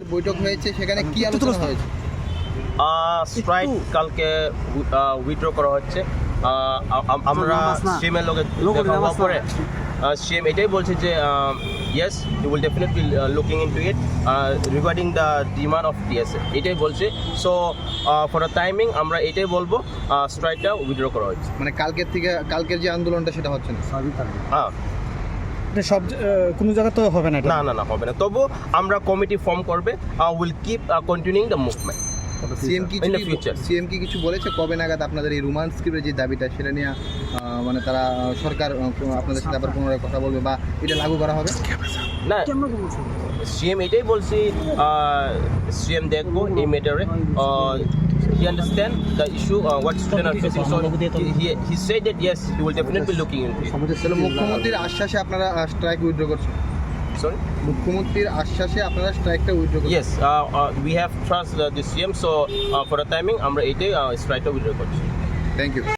বৈঠক হয়েছে সেখানে কি আলোচনা হয়েছে? স্ট্রাইক কালকে উইথড্র করা হচ্ছে। আমরা সিএমের লোকে দেখা পরে সিএম এটাই বলছে যে yes you will definitely looking in to it regarding the demand of TSA এটাই বলছে। সো ফর দ্য টাইমিং আমরা এটাই বলব স্ট্রাইকটা উইথড্র করা হচ্ছে। মানে কালকের থেকে কালকের যে আন্দোলনটা সেটা হচ্ছে না? হ্যাঁ। এটা সব কোনো জায়গা তো হবে না না না না হবে না। তবু আমরা কমিটি ফর্ম করবে will keep continuing the movement CM কি. সিএম কি কিছু বলেছে? কবে নাগাদ আপনাদের এই রোমান স্ক্রিপ্টের যে দাবিটা সেটা নিয়ে মানে তারা সরকার আপনাদের সাথে আবার পুনরায় কথা বলবে বা এটা লাগু করা হবে? না সিএম এটাই বলছি সিএম দেখব এই ম্যাটারে he what the issue facing. So he, he said that yes, he yes definitely be looking into it. তাহলে মুখ্যমন্ত্রীর আশ্বাসে আপনারা স্ট্রাইক উইথড্র করছেন? সরি মুখ্যমন্ত্রীর আশ্বাসে আপনারা স্ট্রাইকটা উইথড্র করছেন? Yes we have trust the CM so for the timing আমরা এইটাই স্ট্রাইকটা উইথড্র করছি। Thank you